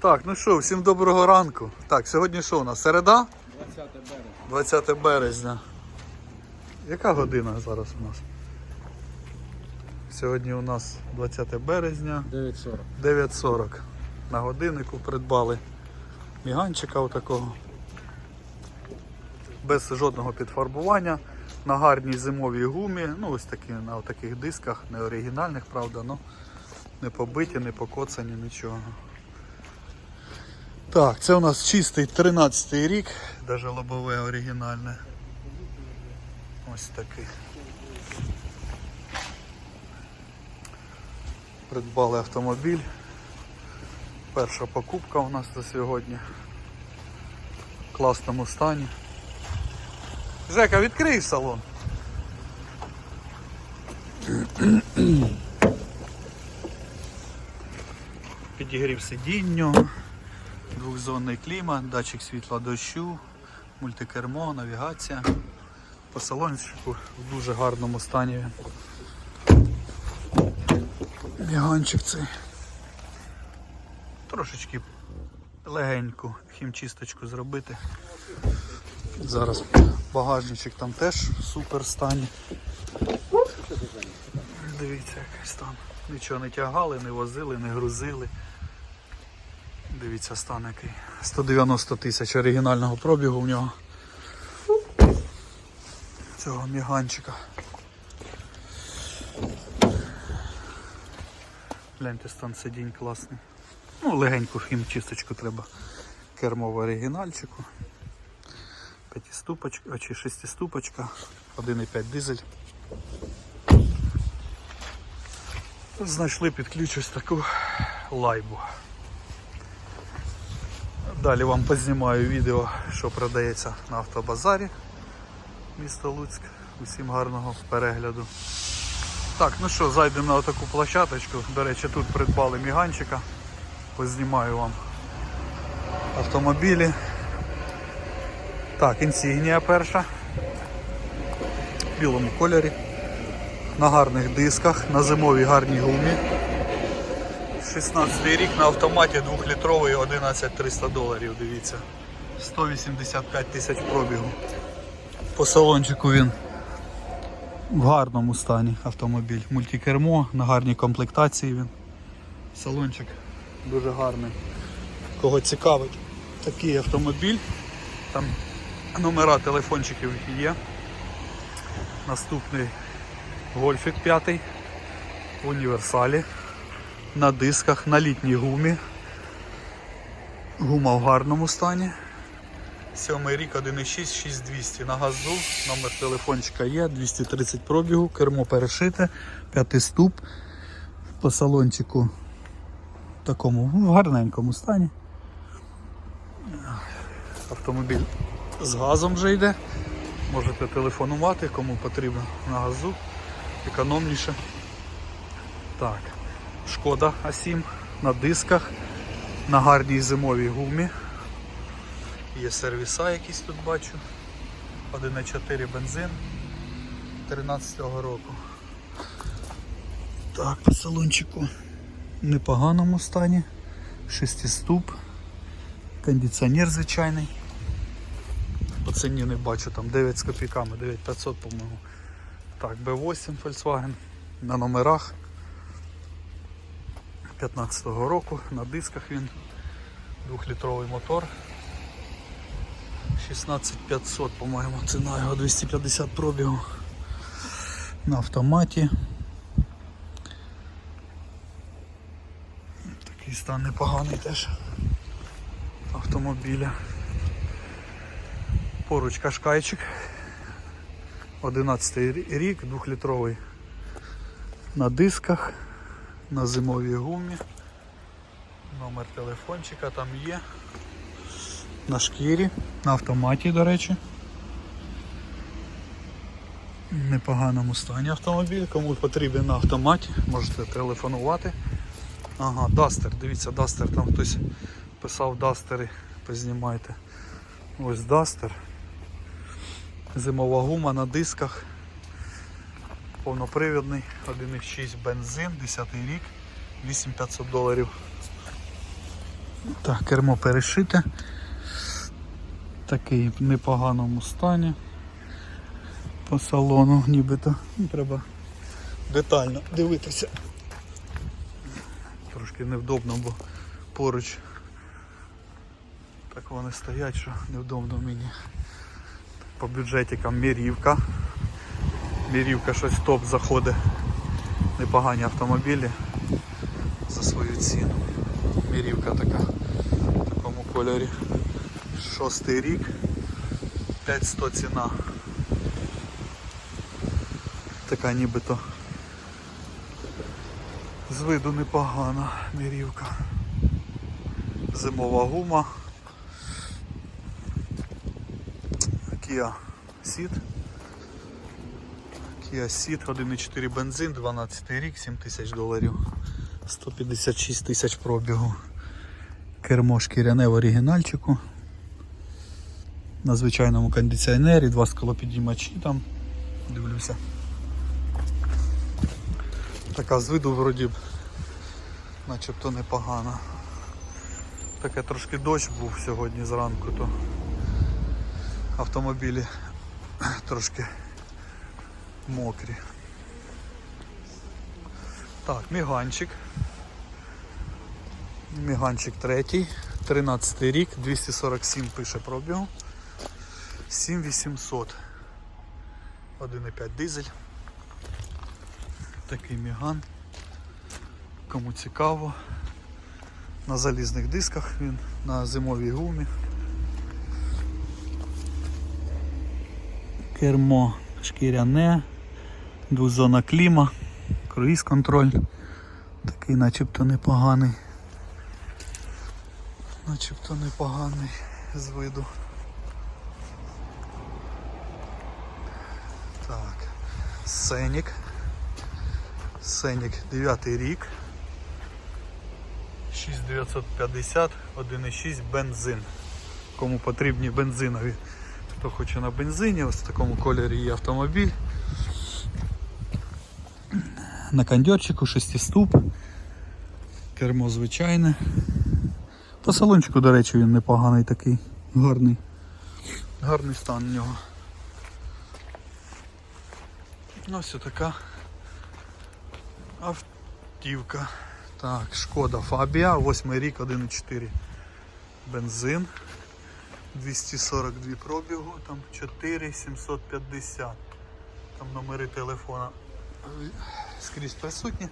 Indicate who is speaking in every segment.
Speaker 1: Так, ну що, всім доброго ранку. Так, сьогодні що у нас? Середа?
Speaker 2: 20 березня.
Speaker 1: 20 березня. Яка година зараз у нас? Сьогодні у нас 20 березня,
Speaker 2: 9.40.
Speaker 1: 9.40. На годиннику придбали міганчика отакого. Без жодного підфарбування. На гарній зимовій гумі. Ну ось такі на таких дисках, не оригінальних, правда, ну не побиті, не покоцані, нічого. Так, це у нас чистий 13 рік, навіть лобове оригінальне. Ось такий. Придбали автомобіль. Перша покупка у нас на сьогодні. В класному стані. Жека, відкрий салон. Підігрів сидінню, двохзонний клімат, датчик світла дощу, мультикермо, навігація. По салончику в дуже гарному стані. він. Міганчик цей. Трошечки легеньку хімчисточку зробити. Зараз багажничок там теж в супер стані. Дивіться, який стан. Нічого не тягали, не возили, не грузили. Дивіться стан який. 190 тисяч оригінального пробігу в нього. Цього міганчика. Гляньте, стан сидінь класний. Ну, легеньку хімчисточку треба. Кермо в оригінальчику. П'ятиступочка чи шестиступочка, 1,5 дизель. Знайшли під ключ ось таку лайбу. Далі вам познімаю відео, що продається на автобазарі місто Луцьк. Усім гарного перегляду. Так, ну що, зайдемо на таку площадочку. До речі, тут придбали міганчика. Познімаю вам автомобілі. Так, інсігнія перша. В білому кольорі. На гарних дисках, на зимовій гарній гумі. 16 рік на автоматі 2-літровий 11300 доларів, дивіться. 185 тисяч пробігу. По салончику він в гарному стані автомобіль. Мультикермо, на гарній комплектації він. Салончик дуже гарний. Кого цікавить такий автомобіль. Там номера телефончиків є. Наступний гольфік 5 в універсалі. На дисках, на літній гумі. Гума в гарному стані. Сьомий рік 1,6 6200 на газу, номер телефончика є, 230 пробігу, кермо перешите, п'ятий ступ по салончику в такому в гарненькому стані. Автомобіль з газом вже йде. Можете телефонувати, кому потрібно на газу, економніше. Так, шкода А7 на дисках, на гарній зимовій гумі. Є сервіса якісь тут бачу. 1,4 бензин 13-го року. Так, по салончику в непоганому стані. Шестиступ. Кондиціонер звичайний. По ціні не бачу, там 9 з копійками, 9500 по-моєму. Так, B8 Volkswagen на номерах 15-го року, на дисках він, 2-літровий мотор. 16500, по-моєму, ціна його 250 пробігу на автоматі. Такий стан непоганий теж автомобіля. Поруч кашкайчик. 11 рік, 2-літровий на дисках, на зимовій гумі. Номер телефончика там є на шкірі, на автоматі, до речі. В непоганому стані автомобіль. Кому потрібен на автоматі, можете телефонувати. Ага, Дастер, дивіться, Дастер, там хтось писав Дастери, познімайте. Ось Дастер. Зимова гума на дисках. Повнопривідний, 1,6 бензин, 10 рік, 8500 доларів. Так, кермо перешите. Такий в непоганому стані. По салону нібито. Ну, Треба детально дивитися. Трошки невдобно, бо поруч так вони стоять, що невдобно мені. По бюджетикам мірівка. Мірівка щось топ заходить. Непогані автомобілі за свою ціну. Мірівка така в такому кольорі. Шостий рік. 5100 ціна. Така нібито з виду непогана мірівка. Зимова гума. Kia Ceed. Kia Ceed 1.4 бензин, 12 рік, 7 тисяч доларів, 156 тисяч пробігу. Кермо шкіряне в оригінальчику. На звичайному кондиціонері, два склопідіймачі там. Дивлюся. Така з виду вроді б начебто непогана. Таке трошки дощ був сьогодні зранку, то автомобілі трошки мокрі. Так, міганчик. Міганчик третій, 13 рік, 247 пише пробігу. 7800. 1,5 дизель. Такий міган. Кому цікаво. На залізних дисках він, на зимовій гумі. Кермо шкіряне, двозона кліма, круїз контроль. Такий начебто непоганий. Начебто непоганий з виду. Так. Сенік. Сенік 9 рік. 6950, 1,6 бензин. Кому потрібні бензинові. Хто хоче на бензині, ось в такому кольорі є автомобіль. На кондьорчику 6 ступ. Кермо звичайне. По салончику, до речі, він непоганий такий, гарний. Гарний стан у нього. Ось така автівка. Так, шкода Фабія, 8 рік, 1,4 бензин. 242 пробігу, там 4750. Там номери телефона скрізь присутні.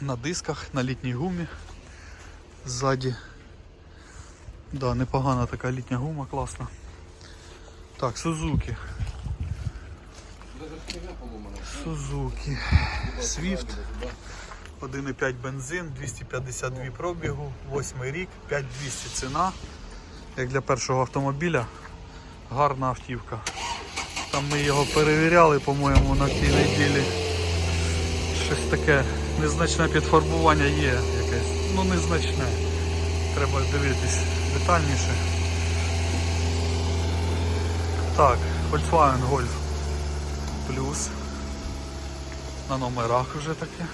Speaker 1: На дисках, на літній гумі. Ззаді. Да, непогана така літня гума, класна. Так, Сузуки. Сузуки. Свіфт. 1,5 бензин, 252 пробігу, 8 рік, 5200 ціна. Як для першого автомобіля, гарна автівка. Там ми його перевіряли, по-моєму, на тій неділі. Щось таке незначне підфарбування є якесь. Ну незначне. Треба дивитись детальніше. Так, Volkswagen Golf Plus. На номерах вже таке.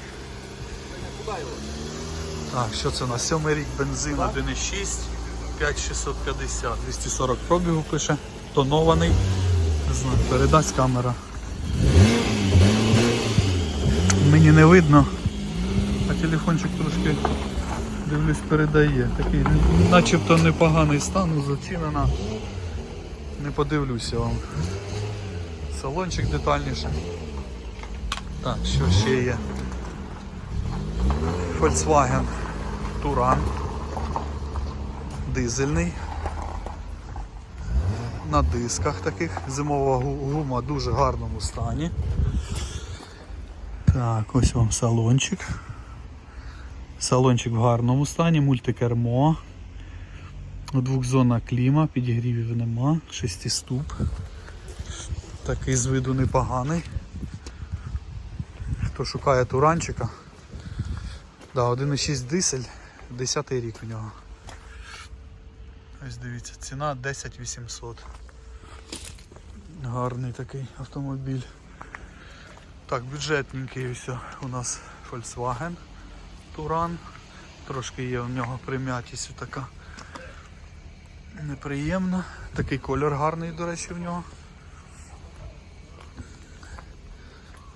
Speaker 1: Так, що це у нас? Сьомий рік бензин 1,6, 5650, 240 пробігу пише, тонований. Не знаю, передасть камера. Мені не видно, а телефончик трошки дивлюсь передає. Такий начебто непоганий стан, зацінена. Не подивлюся вам. Салончик детальніше. Так, що ще є? Volkswagen Туран. Дизельний. На дисках таких. Зимова гума в дуже гарному стані. Так, ось вам салончик. Салончик в гарному стані, мультикермо. Двохзонна кліма, підігрівів нема, шестиступ. Такий з виду непоганий. Хто шукає туранчика. Да, 1,6 дисель, 10 рік у нього. Ось дивіться, ціна 10 800. Гарний такий автомобіль. Так, бюджетненький ось у нас Volkswagen Туран. Трошки є у нього прим'ятість така неприємна. Такий колір гарний, до речі, в нього.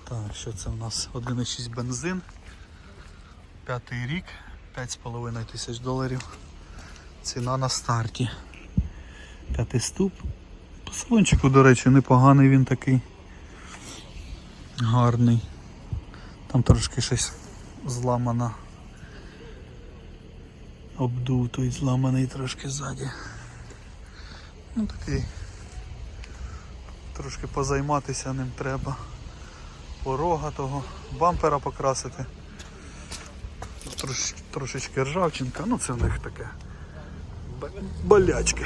Speaker 1: Так, що це у нас? 1,6 бензин. П'ятий рік, 5,5 тисяч доларів. Ціна на старті. П'ятий ступ. По салончику, до речі, непоганий він такий. Гарний. Там трошки щось зламано. Обдутий, зламаний трошки ззаді. Ну такий. Трошки позайматися ним треба. Порога того, бампера покрасити. Трош, трошечки ржавчинка, ну це в них таке. Болячки.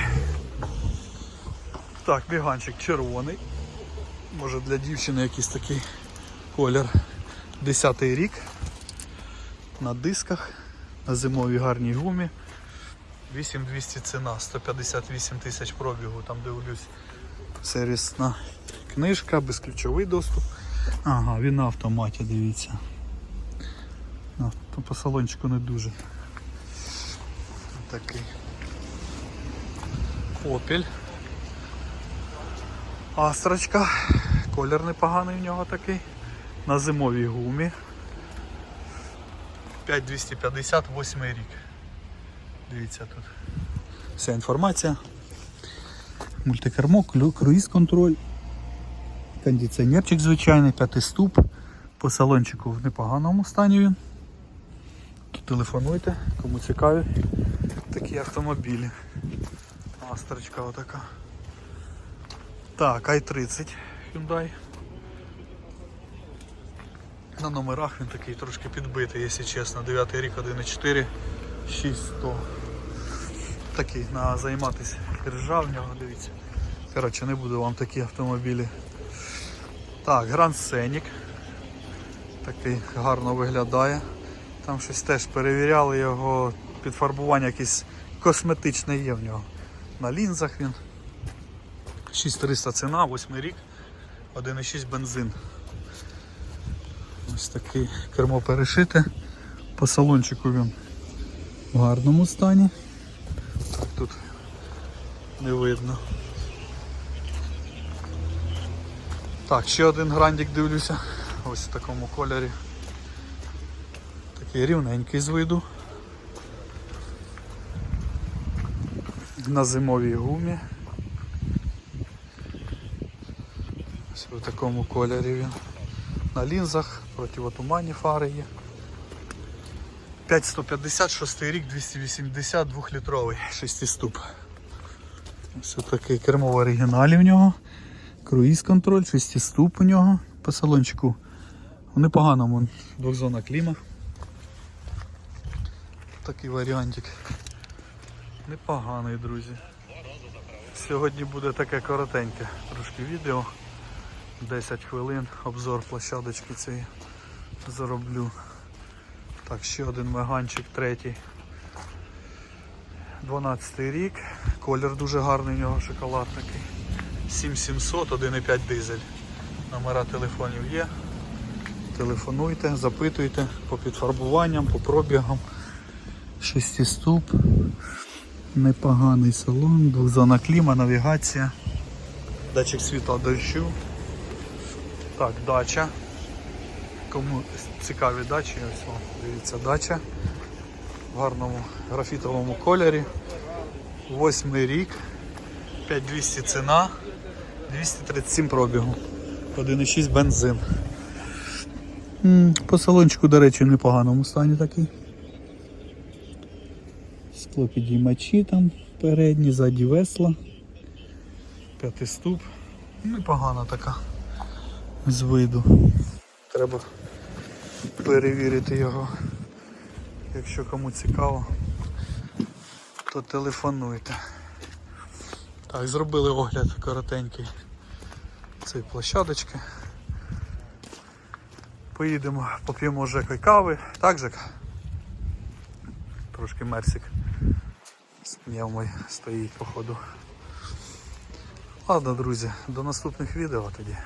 Speaker 1: Так, біганчик червоний. Може для дівчини якийсь такий колір. Десятий рік. На дисках, на зимовій гарній гумі. 8200 ціна, 158 тисяч пробігу, там дивлюсь. Сервісна книжка, безключовий доступ. Ага, він на автоматі, дивіться. По салончику не дуже. Такий. Опель. Астрочка. Колір непоганий в нього такий. На зимовій гумі. 5250, 8 рік. Дивіться тут. Вся інформація. Мультикермо, круїз контроль. Кондиціонерчик звичайний, п'ятий ступ. По салончику в непоганому стані він. Телефонуйте, кому цікаві такі автомобілі. Астрочка отака. Так, i30 Hyundai. На номерах він такий трошки підбитий, якщо чесно. 9 рік, 1.4, 6100. Такий на займатися держав в дивіться. Коротше, не буду вам такі автомобілі. Так, Grand Scenic. Такий гарно виглядає. Там щось теж перевіряли його, підфарбування якесь косметичне є в нього. На лінзах він. 6300 ціна, 8 рік, 1,6 бензин. Ось такий кермо перешите. По салончику він в гарному стані. Так, тут не видно. Так, ще один грандик дивлюся. Ось в такому кольорі. Такий рівненький з виду. На зимовій гумі. Ось в такому кольорі він. На лінзах, противотуманні фари є. 5150, 6 рік, 280, 2-літровий, 6 ступ. Ось такий кермо в оригіналі в нього. Круїз контроль, 6 ступ у нього по салончику. В непоганому двохзона кліма. Такий варіантик. Непоганий, друзі. Сьогодні буде таке коротеньке трошки відео. 10 хвилин, обзор площадочки цієї зароблю. Так, ще один меганчик, третій. 12 рік. Колір дуже гарний у нього шоколад такий. 7700, 1,5 дизель. Номера телефонів є. Телефонуйте, запитуйте по підфарбуванням, по пробігам. Шестиступ. Непоганий салон, двохзона кліма, навігація. Датчик світла дощу. Так, дача. Кому цікаві дачі, ось вам, дивіться дача в гарному графітовому кольорі. Восьмий рік, 5200 ціна, 237 пробігу, 1,6 бензин. По салончику, до речі, в непоганому стані такий. Склопідіймачі там передні, ззаді весла. П'ятий ступ. Непогана така з виду. Треба перевірити його. Якщо кому цікаво, то телефонуйте. Так, зробили огляд коротенький цієї площадочки. Поїдемо, поп'ємо Жекою кави. Так, Жека? Трошки мерсик з пневмою стоїть походу. Ладно, друзі, до наступних відео тоді.